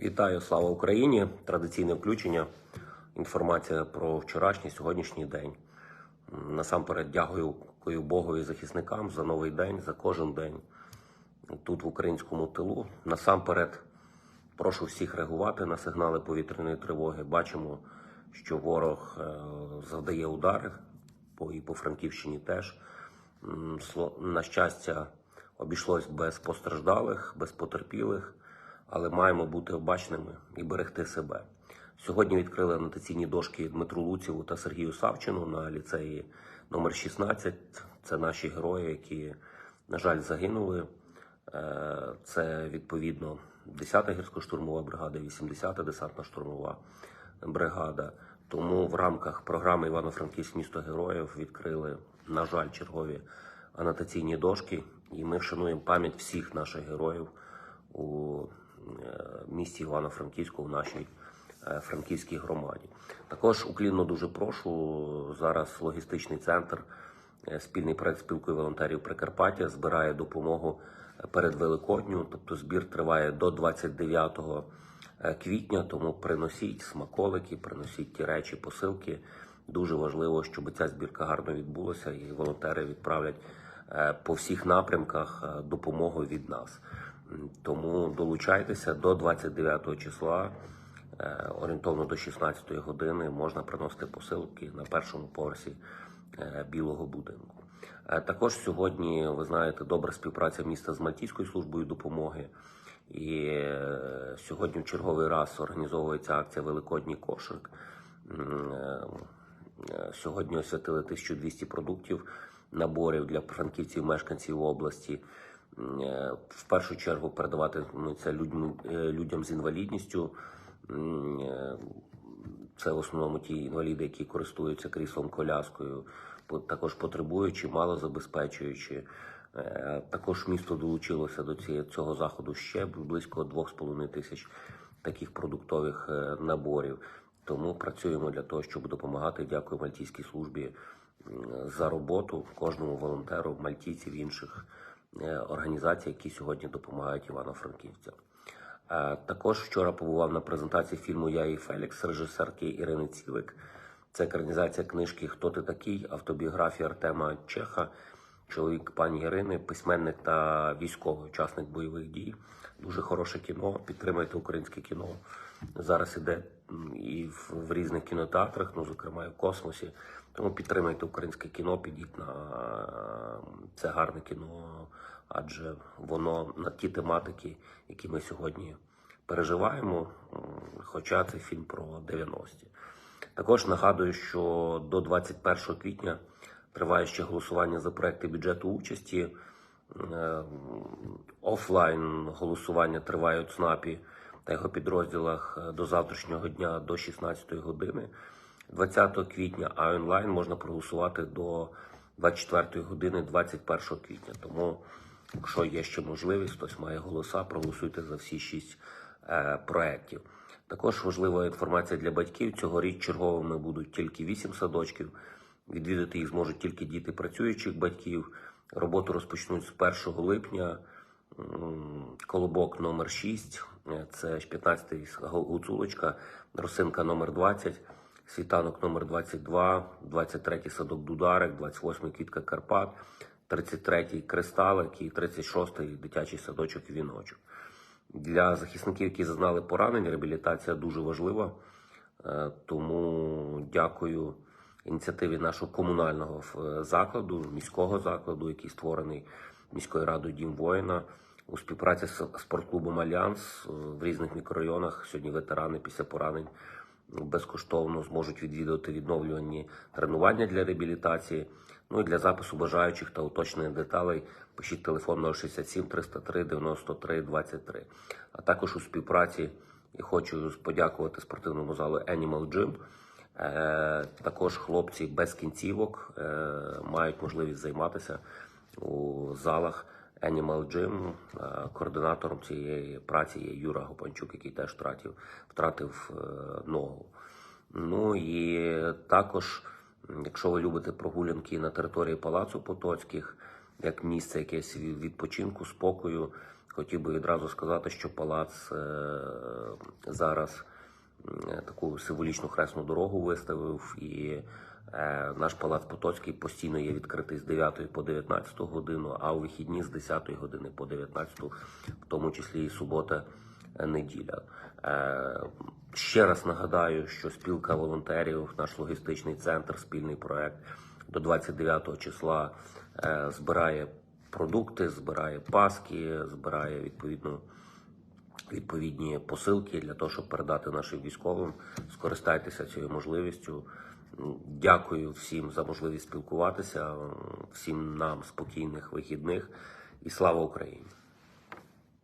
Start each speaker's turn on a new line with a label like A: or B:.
A: Вітаю, слава Україні! Традиційне включення. Інформація про вчорашній сьогоднішній день. Насамперед дякую Богу і захисникам за новий день, за кожен день тут в українському тилу. Насамперед прошу всіх реагувати на сигнали повітряної тривоги. Бачимо, що ворог е, завдає удари і по Франківщині теж. На щастя, обійшлось без постраждалих, без потерпілих, але маємо бути обачними і берегти себе. Сьогодні відкрили анотаційні дошки Дмитру Луціву та Сергію Савчину на ліцеї номер 16. Це наші герої, які, на жаль, загинули. Е, Це відповідно 10-та гірсько-штурмова бригада, 80-та десантна штурмова бригада. Тому в рамках програми Івано-Франківськ місто героїв відкрили, на жаль, чергові анотаційні дошки, і ми вшануємо пам'ять всіх наших героїв у місті Івано-Франківську, в нашій е, франківській громаді. Також уклінно дуже прошу зараз логістичний центр, е, спільний проект спілкою волонтерів Прикарпаття збирає допомогу е, перед Великодню, тобто збір триває до 29 е, квітня. Тому приносіть смаколики, приносіть ті речі, посилки. Дуже важливо, щоб ця збірка гарно відбулася, і волонтери відправлять е, по всіх напрямках е, допомогу від нас. Тому долучайтеся до 29 числа. Е, Орієнтовно до 16 години можна приносити посилки на першому поверсі е, білого будинку. Е, Також сьогодні, ви знаєте, добра співпраця міста з Мальтійською службою допомоги. І сьогодні в черговий раз організовується акція Великодній кошик. Сьогодні освятили 1200 продуктів, наборів для франківців, мешканців області. Е, В першу чергу передавати ну, людям, е, людям з інвалідністю. Е, Це в основному ті інваліди, які користуються кріслом коляскою, також потребуючи, малозабезпечуючи. Е, Також місто долучилося до цього заходу ще близько 2,5 тисяч таких продуктових наборів. Тому працюємо для того, щоб допомагати. Дякую Мальтійській службі за роботу кожному волонтеру, мальтійців інших організацій, які сьогодні допомагають івано-франківцям. Е, Також вчора побував на презентації фільму Я і Фелікс режисерки Ірини Цілик. Це екранізація книжки Хто ти такий? Автобіографія Артема Чеха, чоловік пані Ірини, письменник та військовий учасник бойових дій. Дуже хороше кіно. Підтримайте українське кіно. Зараз іде і в, в різних кінотеатрах, ну зокрема і в космосі. Тому підтримайте українське кіно, підіть на це гарне кіно, адже воно на ті тематики, які ми сьогодні переживаємо. Хоча це фільм про 90-ті. Також нагадую, що до 21 квітня триває ще голосування за проекти бюджету участі. Е, Офлайн голосування триває у ЦНАПі та його підрозділах е, до завтрашнього дня до 16 години. 20 квітня, а онлайн можна проголосувати до 24 години 21 квітня. Тому, якщо є ще можливість, хтось має голоса, проголосуйте за всі шість е, проєктів. Також важлива інформація для батьків. Цьогоріч черговими будуть тільки 8 садочків. Відвідати їх зможуть тільки діти працюючих батьків. Роботу розпочнуть з 1 липня. Колобок номер 6, е, це 15-й гуцулочка, Росинка номер 20, Світанок номер 22, 23-й садок Дударик, 28-й Квітка Карпат, 33-й Кристалик. І 36-й дитячий садочок Віночок. Для захисників, які зазнали поранень, реабілітація дуже важлива. Е, Тому дякую ініціативі нашого комунального закладу, міського закладу, який створений міською радою Дім воїна у співпраці з спортклубом Альянс е, в різних мікрорайонах. Сьогодні ветерани після поранень безкоштовно зможуть відвідувати відновлювані тренування для реабілітації. Ну і для запису бажаючих та уточнення деталей пишіть телефон 067 303 93 23. А також у співпраці і хочу подякувати спортивному залу Animal Gym. Е, також хлопці без кінцівок е, мають можливість займатися у залах Animal Gym. Е, координатором цієї праці є Юра Гопанчук, який теж втратив, втратив е, ногу. Ну і також, якщо ви любите прогулянки на території Палацу Потоцьких, як місце якесь від- відпочинку, спокою. Хотів би відразу сказати, що палац е, зараз таку символічну хресну дорогу виставив, і е, наш палац Потоцький постійно є відкритий з 9 по 19 годину, а у вихідні з 10 години по 19, в тому числі і субота, е, неділя. Е, ще раз нагадаю, що спілка волонтерів, наш логістичний центр, спільний проект до 29 числа е, збирає продукти, збирає паски, збирає відповідно відповідні посилки для того, щоб передати нашим військовим. Скористайтеся цією можливістю. Дякую всім за можливість спілкуватися, всім нам спокійних вихідних і слава Україні!